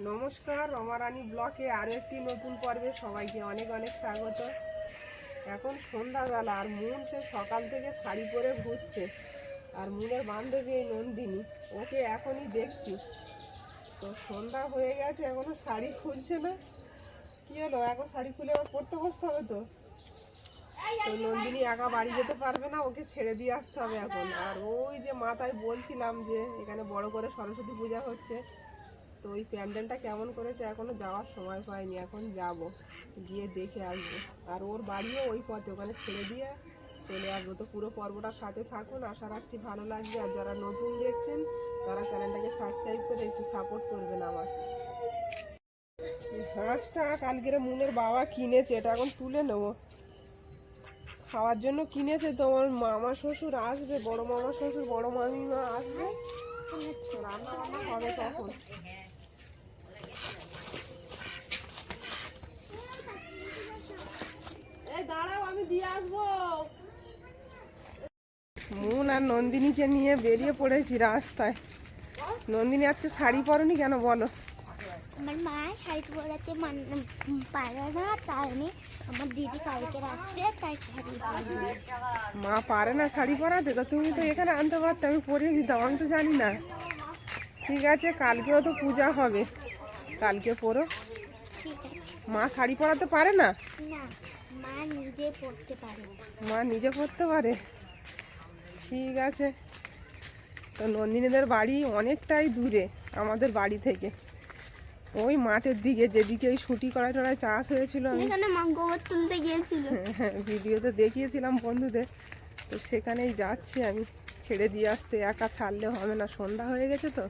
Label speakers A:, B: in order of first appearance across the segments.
A: নমস্কার, রমারানী ব্লকে আরও একটি নতুন পর্বে সবাইকে অনেক অনেক স্বাগত। এখন সন্ধ্যাবেলা আর মুন সে সকাল থেকে শাড়ি পরে ঘুরছে আর মুনের বান্ধবী এই নন্দিনী, ওকে এখনই দেখছি। তো সন্ধ্যা হয়ে গেছে, এখনও শাড়ি খুলছে না। কি হলো, এখন শাড়ি খুলে আবার পরতে বসতে হবে তো? তো নন্দিনী একা বাড়ি যেতে পারবে না, ওকে ছেড়ে দিয়ে আসতে হবে এখন। আর ওই যে মাথায় বলছিলাম যে এখানে বড় করে সরস্বতী পূজা হচ্ছে। তো ওই প্যান্ডেলটা কেমন করেছে এখনও যাওয়ার সময় পাইনি এখন যাব। গিয়ে দেখে আসব। আর ওর বাড়িও ওই পথে, ওখানে ছেড়ে দিয়ে চলে আসব। তো পুরো পর্বটার সাথে থাকুন, আশা রাখছি ভালো লাগবে। আর যারা নতুন দেখছেন, তারা চ্যানেলটাকে সাবস্ক্রাইব করে একটু সাপোর্ট করবেন আমার। হাঁসটা কালকের মুনের বাবা কিনেছে, এটা এখন তুলে নেব। খাওয়ার জন্য কিনেছে তো আমার মামা শ্বশুর আসবে, বড় মামা শ্বশুর, বড় মামিমা আসবে। রান্না বান্না হবে তখন এই দাঁড়াও আমি দিয়ে আসব মুন আর নন্দিনীকে নিয়ে বেরিয়ে পড়েছি রাস্তায়। নন্দিনী আজকে শাড়ি পরনি কেন বলো?
B: আমার মা শাড়ি পরাতে পারে না তাই আমি আমার দিদি কালকে আসবে তাই শাড়ি
A: মা পারে না শাড়ি পরাতে? তো তুমি তো এখানে আনতে পারতে আমি পরিয়ে দিতাম আমি তো জানি না। ঠিক আছে কালকেও তো পূজা হবে। কালকে পরো। মা শাড়ি পরাতে পারে না?
B: না মা নিজে পড়তে পারে।
A: মা নিজে পরতে পারে? ঠিক আছে। তো নন্দিনীদের বাড়ি অনেকটাই দূরে আমাদের বাড়ি থেকে। ওই মাঠের দিকে যেদিকে ওই সুটি কড়াই টড়াই চাষ হয়েছিল আমি।
B: গোবর তুলতে গিয়েছিল।
A: হ্যাঁ ভিডিওতে দেখিয়েছিলাম বন্ধুদের। তো সেখানেই যাচ্ছি আমি। ছেড়ে দিয়ে আসতে একা ছাড়লে হবে না সন্ধ্যা হয়ে গেছে তো।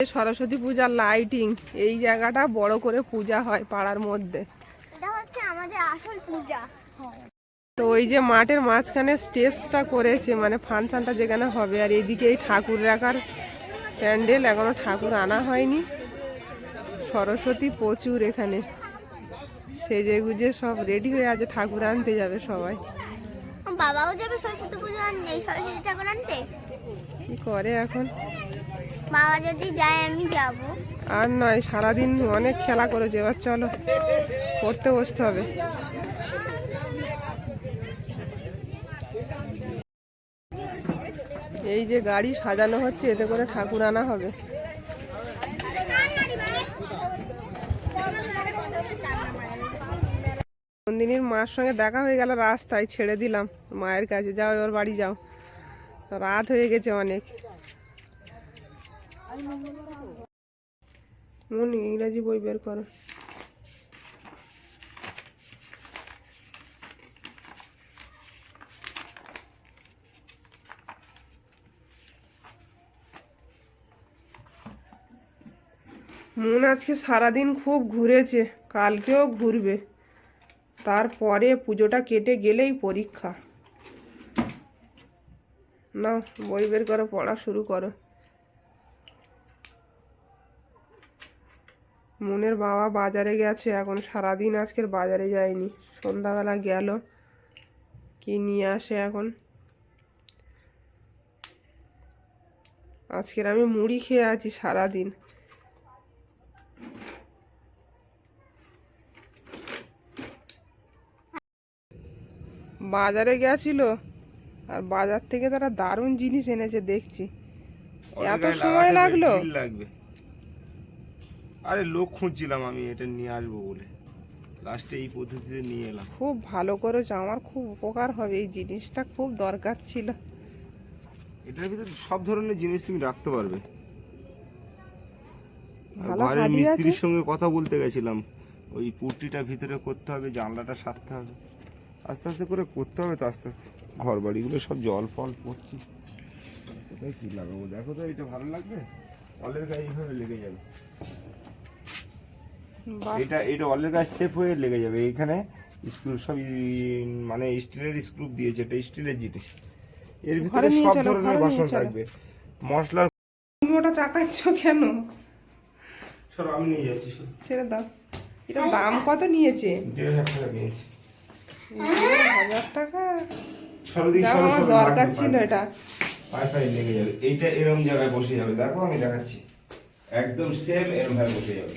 A: সরস্বতী পূজার লাইটিং এই জায়গাটা বড় করে পূজা হয় পাড়ার মধ্যে।
B: এটা হচ্ছে আমাদের আসল পূজা।
A: তো ওই যে মাঠের মাঝখানে স্টেজটা করেছে মানে ফাংশানটা যেখানে হবে আর এইদিকে এই ঠাকুর রাখার প্যান্ডেল এখনও ঠাকুর আনা হয়নি। সরস্বতী প্রচুর এখানে। সেজে গুজে সব রেডি হয়ে আছে ঠাকুর আনতে যাবে সবাই।
B: বাবাও যাবে সরস্বতী পুজো আনতে সরস্বতী ঠাকুর আনতে?
A: কি করে এখন?
B: বাবা যদি যায় আমি যাব।
A: আর নয় সারাদিন অনেক খেলা করেছে এবার চলো পড়তে বসতে হবে। এই যে গাড়ি সাজানো হচ্ছে, এতে করে ঠাকুর আনা হবে। নন্দিনীর মার সঙ্গে দেখা হয়ে গেল রাস্তায়, ছেড়ে দিলাম। মায়ের কাছে, যাও, এবার বাড়ি যাও। রাত হয়ে গেছে অনেক। মন ইংরাজি বই বের করো। মন আজকে সারাদিন খুব ঘুরেছে, কালকেও ঘুরবে। তারপরে পুজোটা কেটে গেলেই পরীক্ষা। না বই বের করো, পড়া শুরু করো। মনের বাবা বাজারে গেছে, এখন সারাদিন আজকের বাজারে যায়নি। সন্ধ্যাবেলা গেল, কি নিয়ে আসে এখন? আজকের আমি মুড়ি খেয়ে আছি সারাদিন। বাজারে গেছিল আর বাজার থেকে তারা দারুণ জিনিস এনেছে দেখছি। এত সময় লাগল?
C: লাগবে। আরে লোক খুঁজছিলাম আমি এটা নিয়ে আসব বলে। লাস্টে এই পদ্ধতিতে নিয়ে এলাম।
A: খুব ভালো করেছ আমার খুব উপকার হবে এই জিনিসটা খুব দরকার ছিল।
C: এটার ভিতরে সব ধরনের জিনিস তুমি রাখতে পারবে। ঘরের মিস্ত্রির সঙ্গে কথা বলতে গেছিলাম ওই পুট্টিটা ভিতরে করতে হবে জানলাটা সারতে হবে। আস্তে আস্তে করে করতে হবে তো আস্তে আস্তে। ঘর বাড়িগুলো সব জল ফল পড়ছি। কোথায় কি লাগাবো? দেখো তো এটা ভালো লাগবে? অলের গায়ে এইভাবে লেগে যাবে। এটা এটা অলের গায়ে সেফ হয়ে লেগে যাবে। এইখানে স্ক্রু সব মানে স্টিলের স্ক্রু দিয়েছে এটা স্টিলের জিনিস। এর ভিতরে সব ধরনের বাসন থাকবে। মশলার
A: তুমি ওটা চাকাচ্ছ কেন?
C: সরো আমি নিয়ে যাচ্ছি
A: ছেড়ে দাও। এটা দাম কত নিয়েছে?
C: দেড় হাজার টাকা নিয়েছি।
A: হাজার টাকা? আমার দরকার ছিল। এটা।
C: লেগে যাবে। এইটা এরকম জায়গায় বসে যাবে। দেখো আমি দেখাচ্ছি। একদম সেম এরকম ভাবে বসে যাবে।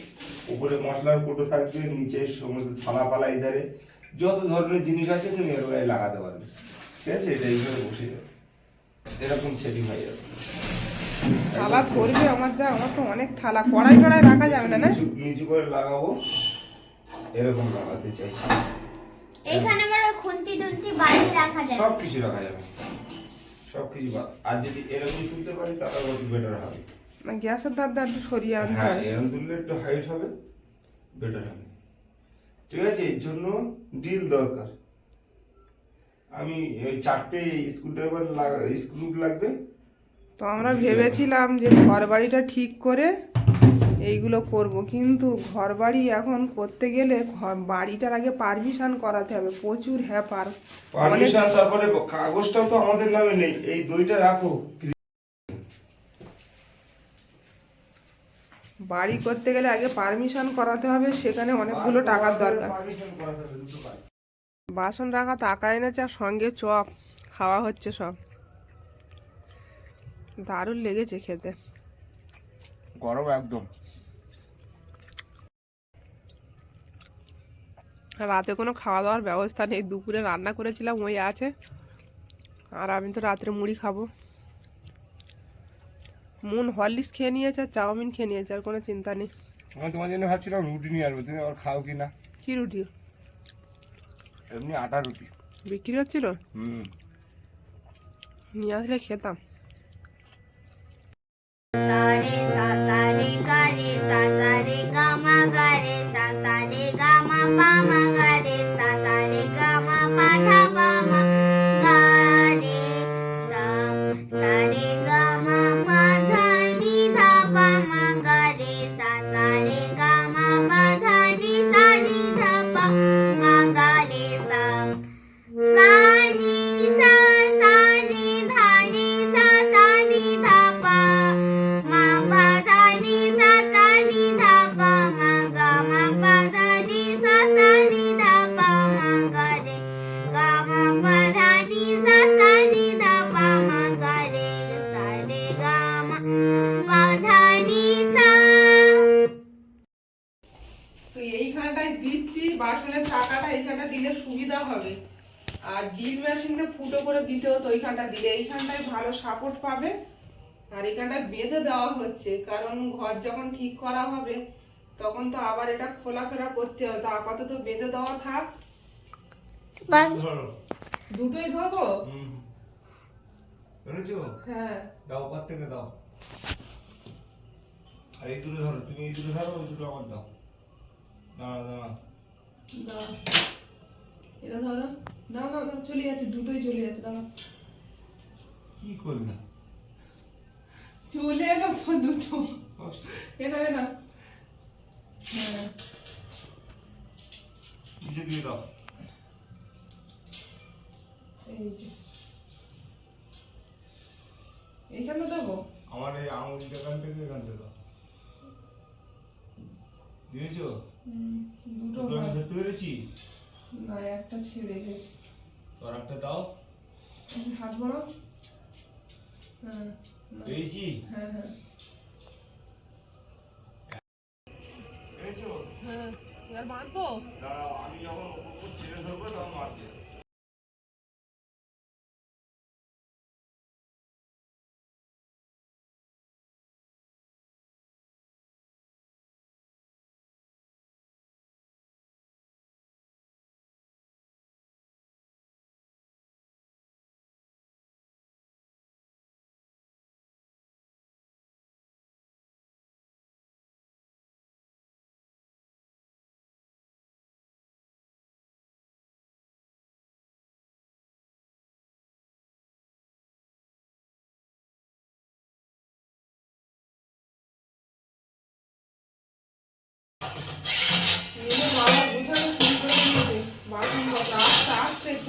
C: উপরে মশলার কোটো থাকবে নিচে সমস্ত থালা পালা ধারে যত ধরনের জিনিস আছে তুমি এর গায়ে লাগাতে পারবে। ঠিক আছে? এটা এইভাবে বসে যাবে। এরকম সেটিং হয়ে যাবে।
A: থালা ধরবে আমার যা আমার তো অনেক থালা। কড়াই টড়াই রাখা যাবে না না?
C: নিচু- নিচু করে লাগাবো। এরকম লাগাতে চাই
B: এখানে আমার ওই খুন্তি দুন্তি বাড়ি রাখা যায়
C: সব কিছু রাখা যাবে। সব কিছু আর যদি এরকম তুলতে পারি তাহলে বেটার হবে।
A: না গ্যাসের দাঁত একটু সরিয়ে আনতে
C: হ্যাঁ
A: হবে
C: এরকম তুললে একটু হাইট হবে বেটার হবে। ঠিক আছে এর জন্য ড্রিল দরকার। আমি এই চারটে স্ক্রুড্রাইভার স্ক্রু লাগবে।
A: তো আমরা ভেবেছিলাম যে ঘর বাড়িটা ঠিক করে এইগুলো করব। কিন্তু ঘর বাড়ি এখন করতে গেলে বাড়িটার আগে পারমিশন করাতে হবে। প্রচুর হ্যাপার।
C: পারমিশন তারপরে কাগজটাও তো আমাদের নামে নেই। এই দইটা রাখো।
A: বাড়ি করতে গেলে আগে পারমিশন করাতে হবে। সেখানে অনেকগুলো টাকার দরকার। বাসন রাখা টাকা এনেছে আর সঙ্গে চপ খাওয়া হচ্ছে সব। দারুণ লেগেছে খেতে।
C: গরম একদম।
A: রাতে কোনো খাওয়া দাওয়ার ব্যবস্থা নেই। দুপুরে রান্না করেছিলাম ওই আছে। আর আমি তো রাত্রে মুড়ি খাব। মন হরলিক্স খেয়ে নিয়েছে আর চাউমিন খেয়ে নিয়েছে আর কোনো চিন্তা নেই।
C: আমি তোমার জন্য ভাবছিলাম রুটি নিয়ে আসব তুমি আবার খাও কি না?
A: কি রুটি?
C: এমনি আটা রুটি।
A: বিক্রি হচ্ছিল?
C: হুম।
A: নিয়ে আসলে খেতাম। দিলে সুবিধা হবে। আর ড্রিল মেশিনকে ফুটো করে দিতে হতো ওইখানটা দিলে। এইখানটায় ভালো সাপোর্ট পাবে। আর এইখানটায় বেঁধে দেওয়া হচ্ছে। কারণ ঘর যখন ঠিক করা হবে তখন তো আবার এটা খোলাফেরা করতে হবে। আপাতত বেঁধে দেওয়া থাক। দুটোই ধরবো?
C: ধরেছো?
A: হ্যাঁ।
C: দাও পার থেকে দাও। আর এই দুটো ধরো। তুমি এই দুটো ধরো ওই দুটো আমার দাও। দাঁড়া দাঁড়া।
A: দাও এটা ধরো দাও দাও দাও চলে যাচ্ছে দুটোই চলে যাচ্ছে দাও
C: কি করলে
A: চলে এলো তো দুটো। এনা এনা হ্যাঁ
C: নিচে দিয়ে দাও।
A: এই যে। এইখানে দেবো?
C: আমার এই আঙুল দোকান থেকে এখান থেকে দাও। দিয়েছ?
A: দুটো
C: দুটো ধরতে পেরেছি?
A: না একটা ছেড়ে গেছে।
C: তোর একটা দাও।
A: হাত বড়। হ্যাঁ।
C: পেয়েছি?
A: হ্যাঁ হ্যাঁ। হ্যাঁ বাঁধবো?
C: আমি যখন ওপর ছেড়ে ধরবো তখন মারতে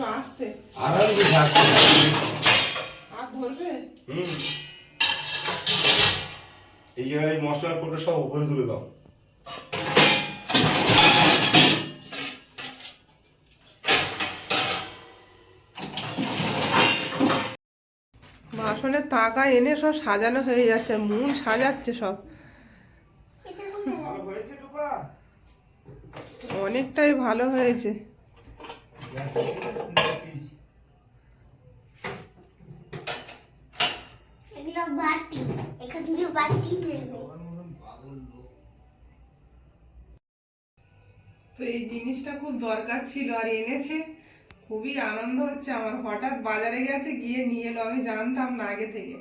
A: একটু আস্তে।
C: আরামসে থাকতে
A: আর ধরবে?
C: হুম। এই জায়গায় মশলার কোটা সব উপরে তুলে দাও।
A: বাসনের তাকা এনে সব সাজানো হয়ে যাচ্ছে মন সাজাচ্ছে সব। অনেকটাই ভালো হয়েছে। তো এই জিনিসটা খুব দরকার ছিল আর এনেছে। খুবই আনন্দ হচ্ছে আমার। হঠাৎ বাজারে গেছে, গিয়ে নিয়ে এলো। আমি জানতাম না আগে থেকে।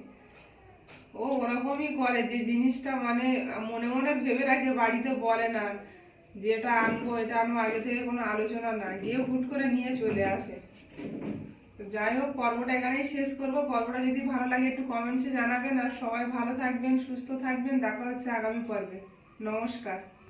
A: ও ওরকমই করে। যে জিনিসটা মানে মনে মনে ভেবে রাখে, বাড়িতে বলে না। যে এটা আনব এটা আনব, আগে থেকে কোনো আলোচনা না গিয়ে হুট করে নিয়ে চলে আসে। তো যাই হোক, পর্বটা এখানেই শেষ করব। পর্বটা যদি ভালো লাগে একটু কমেন্টসে জানাবেন। আর সবাই ভালো থাকবেন, সুস্থ থাকবেন। দেখা হচ্ছে আগামী পর্বে। নমস্কার।